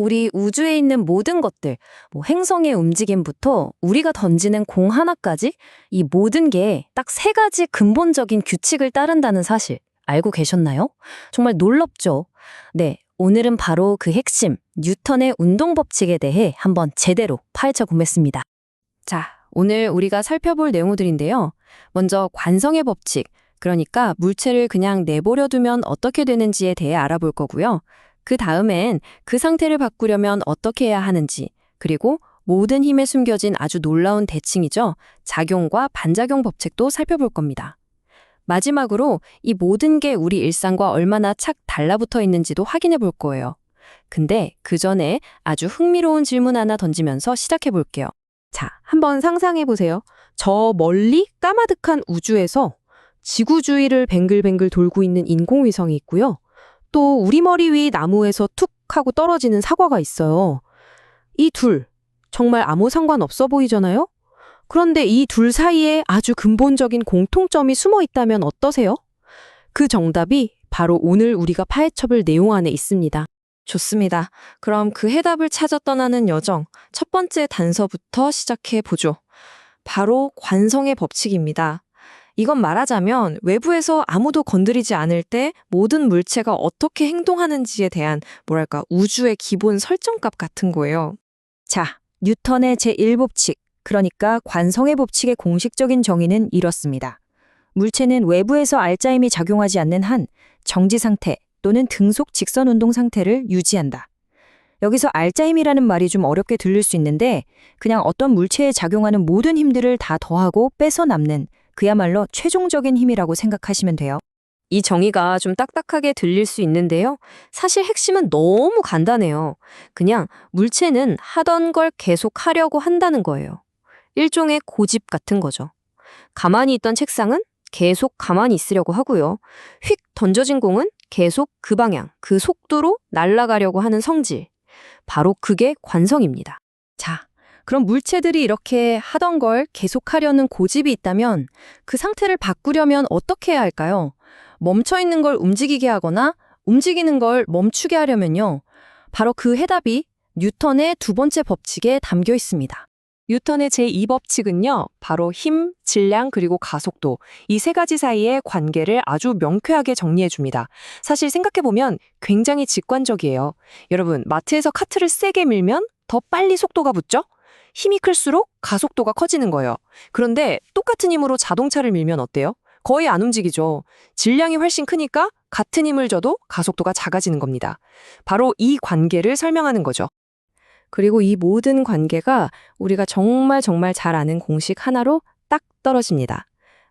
우리 우주에 있는 모든 것들, 뭐 행성의 움직임부터 우리가 던지는 공 하나까지 이 모든 게 딱 세 가지 근본적인 규칙을 따른다는 사실 알고 계셨나요? 정말 놀랍죠? 네, 오늘은 바로 그 핵심, 뉴턴의 운동 법칙에 대해 한번 제대로 파헤쳐 보겠습니다. 자, 오늘 우리가 살펴볼 내용들인데요. 먼저 관성의 법칙, 그러니까 물체를 그냥 내버려 두면 어떻게 되는지에 대해 알아볼 거고요. 그 다음엔 그 상태를 바꾸려면 어떻게 해야 하는지, 그리고 모든 힘에 숨겨진 아주 놀라운 대칭이죠. 작용과 반작용 법칙도 살펴볼 겁니다. 마지막으로 이 모든 게 우리 일상과 얼마나 착 달라붙어 있는지도 확인해 볼 거예요. 근데 그 전에 아주 흥미로운 질문 하나 던지면서 시작해 볼게요. 자, 한번 상상해 보세요. 저 멀리 까마득한 우주에서 지구 주위를 뱅글뱅글 돌고 있는 인공위성이 있고요. 또 우리 머리 위 나무에서 툭 하고 떨어지는 사과가 있어요. 이 둘, 정말 아무 상관 없어 보이잖아요? 그런데 이 둘 사이에 아주 근본적인 공통점이 숨어 있다면 어떠세요? 그 정답이 바로 오늘 우리가 파헤쳐볼 내용 안에 있습니다. 좋습니다. 그럼 그 해답을 찾아 떠나는 여정, 첫 번째 단서부터 시작해 보죠. 바로 관성의 법칙입니다. 이건 말하자면 외부에서 아무도 건드리지 않을 때 모든 물체가 어떻게 행동하는지에 대한 뭐랄까 우주의 기본 설정값 같은 거예요. 자, 뉴턴의 제1법칙, 그러니까 관성의 법칙의 공식적인 정의는 이렇습니다. 물체는 외부에서 알짜임이 작용하지 않는 한 정지 상태 또는 등속 직선 운동 상태를 유지한다. 여기서 알짜임이라는 말이 좀 어렵게 들릴 수 있는데 그냥 어떤 물체에 작용하는 모든 힘들을 다 더하고 빼서 남는 그야말로 최종적인 힘이라고 생각하시면 돼요. 이 정의가 좀 딱딱하게 들릴 수 있는데요. 사실 핵심은 너무 간단해요. 그냥 물체는 하던 걸 계속 하려고 한다는 거예요. 일종의 고집 같은 거죠. 가만히 있던 책상은 계속 가만히 있으려고 하고요. 휙 던져진 공은 계속 그 방향, 그 속도로 날아가려고 하는 성질. 바로 그게 관성입니다. 자, 그럼 물체들이 이렇게 하던 걸 계속하려는 고집이 있다면 그 상태를 바꾸려면 어떻게 해야 할까요? 멈춰 있는 걸 움직이게 하거나 움직이는 걸 멈추게 하려면요. 바로 그 해답이 뉴턴의 두 번째 법칙에 담겨 있습니다. 뉴턴의 제2법칙은요, 바로 힘, 질량, 그리고 가속도, 이 세 가지 사이의 관계를 아주 명쾌하게 정리해 줍니다. 사실 생각해보면 굉장히 직관적이에요. 여러분, 마트에서 카트를 세게 밀면 더 빨리 속도가 붙죠? 힘이 클수록 가속도가 커지는 거예요. 그런데 똑같은 힘으로 자동차를 밀면 어때요? 거의 안 움직이죠. 질량이 훨씬 크니까 같은 힘을 줘도 가속도가 작아지는 겁니다. 바로 이 관계를 설명하는 거죠. 그리고 이 모든 관계가 우리가 정말 정말 잘 아는 공식 하나로 딱 떨어집니다.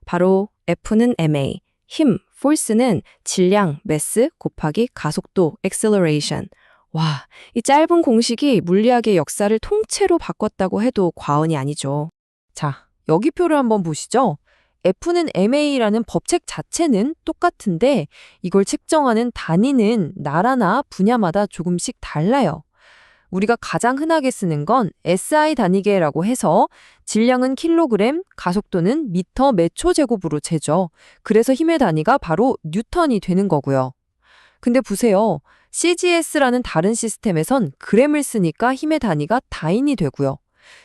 바로 F는 ma, 힘, force는 질량, mass 곱하기 가속도, acceleration. 와, 이 짧은 공식이 물리학의 역사를 통째로 바꿨다고 해도 과언이 아니죠. 자, 여기 표를 한번 보시죠. F는 ma라는 법칙 자체는 똑같은데 이걸 측정하는 단위는 나라나 분야마다 조금씩 달라요. 우리가 가장 흔하게 쓰는 건 SI 단위계라고 해서 질량은 킬로그램, 가속도는 미터 매 초 제곱으로 재죠. 그래서 힘의 단위가 바로 뉴턴이 되는 거고요. 근데 보세요. CGS라는 다른 시스템에선 그램을 쓰니까 힘의 단위가 다인이 되고요.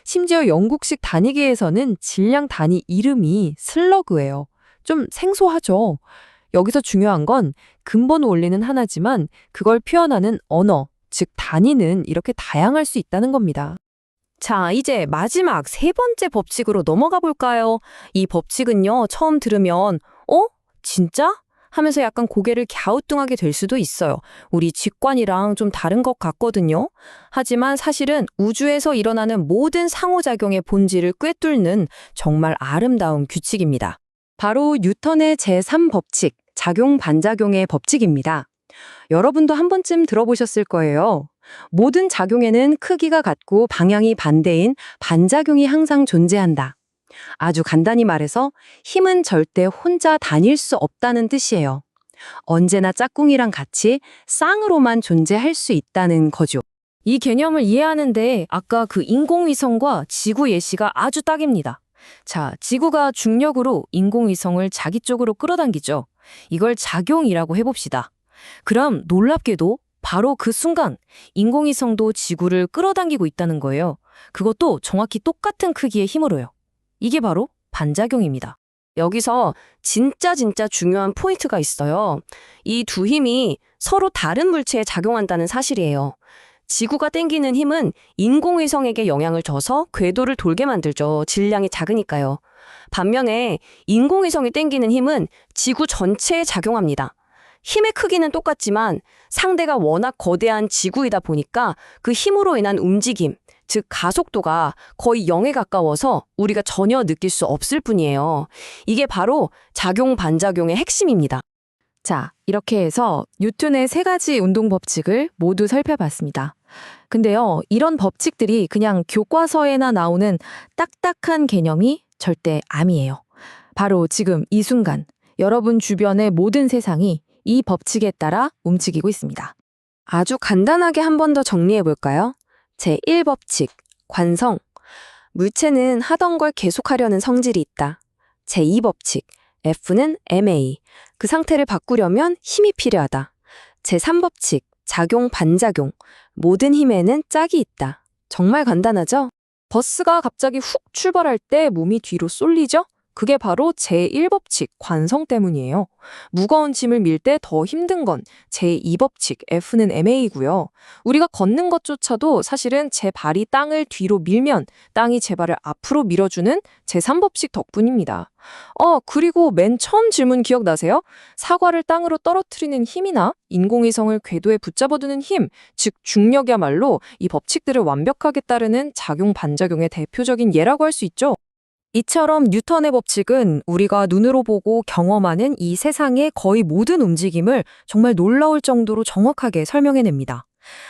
심지어 영국식 단위계에서는 질량 단위 이름이 슬러그예요. 좀 생소하죠? 여기서 중요한 건 근본 원리는 하나지만 그걸 표현하는 언어, 즉 단위는 이렇게 다양할 수 있다는 겁니다. 자, 이제 마지막 세 번째 법칙으로 넘어가 볼까요? 이 법칙은요, 처음 들으면, 어? 진짜? 하면서 약간 고개를 갸우뚱하게 될 수도 있어요. 우리 직관이랑 좀 다른 것 같거든요. 하지만 사실은 우주에서 일어나는 모든 상호작용의 본질을 꿰뚫는 정말 아름다운 규칙입니다. 바로 뉴턴의 제3법칙, 작용-반작용의 법칙입니다. 여러분도 한 번쯤 들어보셨을 거예요. 모든 작용에는 크기가 같고 방향이 반대인 반작용이 항상 존재한다. 아주 간단히 말해서 힘은 절대 혼자 다닐 수 없다는 뜻이에요. 언제나 짝꿍이랑 같이 쌍으로만 존재할 수 있다는 거죠. 이 개념을 이해하는데 아까 그 인공위성과 지구 예시가 아주 딱입니다. 자, 지구가 중력으로 인공위성을 자기 쪽으로 끌어당기죠. 이걸 작용이라고 해봅시다. 그럼 놀랍게도 바로 그 순간 인공위성도 지구를 끌어당기고 있다는 거예요. 그것도 정확히 똑같은 크기의 힘으로요. 이게 바로 반작용입니다. 여기서 진짜 진짜 중요한 포인트가 있어요. 이 두 힘이 서로 다른 물체에 작용한다는 사실이에요. 지구가 땡기는 힘은 인공위성에게 영향을 줘서 궤도를 돌게 만들죠. 질량이 작으니까요. 반면에 인공위성이 땡기는 힘은 지구 전체에 작용합니다. 힘의 크기는 똑같지만 상대가 워낙 거대한 지구이다 보니까 그 힘으로 인한 움직임, 즉 가속도가 거의 0에 가까워서 우리가 전혀 느낄 수 없을 뿐이에요. 이게 바로 작용 반작용의 핵심입니다. 자, 이렇게 해서 뉴턴의 세 가지 운동 법칙을 모두 살펴봤습니다. 근데요, 이런 법칙들이 그냥 교과서에나 나오는 딱딱한 개념이 절대 아니에요. 바로 지금 이 순간 여러분 주변의 모든 세상이 이 법칙에 따라 움직이고 있습니다. 아주 간단하게 한 번 더 정리해 볼까요? 제1법칙, 관성. 물체는 하던 걸 계속하려는 성질이 있다. 제2법칙, F는 MA. 그 상태를 바꾸려면 힘이 필요하다. 제3법칙, 작용 반작용. 모든 힘에는 짝이 있다. 정말 간단하죠? 버스가 갑자기 훅 출발할 때 몸이 뒤로 쏠리죠? 그게 바로 제1법칙, 관성 때문이에요. 무거운 짐을 밀 때 더 힘든 건 제2법칙, F는 MA고요. 우리가 걷는 것조차도 사실은 제 발이 땅을 뒤로 밀면 땅이 제 발을 앞으로 밀어주는 제3법칙 덕분입니다. 어, 그리고 맨 처음 질문 기억나세요? 사과를 땅으로 떨어뜨리는 힘이나 인공위성을 궤도에 붙잡아두는 힘, 즉 중력이야말로 이 법칙들을 완벽하게 따르는 작용 반작용의 대표적인 예라고 할 수 있죠. 이처럼 뉴턴의 법칙은 우리가 눈으로 보고 경험하는 이 세상의 거의 모든 움직임을 정말 놀라울 정도로 정확하게 설명해냅니다.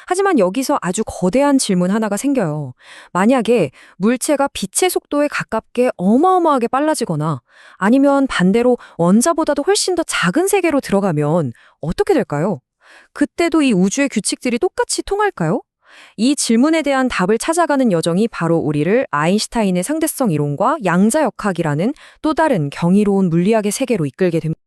하지만 여기서 아주 거대한 질문 하나가 생겨요. 만약에 물체가 빛의 속도에 가깝게 어마어마하게 빨라지거나 아니면 반대로 원자보다도 훨씬 더 작은 세계로 들어가면 어떻게 될까요? 그때도 이 우주의 규칙들이 똑같이 통할까요? 이 질문에 대한 답을 찾아가는 여정이 바로 우리를 아인슈타인의 상대성 이론과 양자역학이라는 또 다른 경이로운 물리학의 세계로 이끌게 됩니다.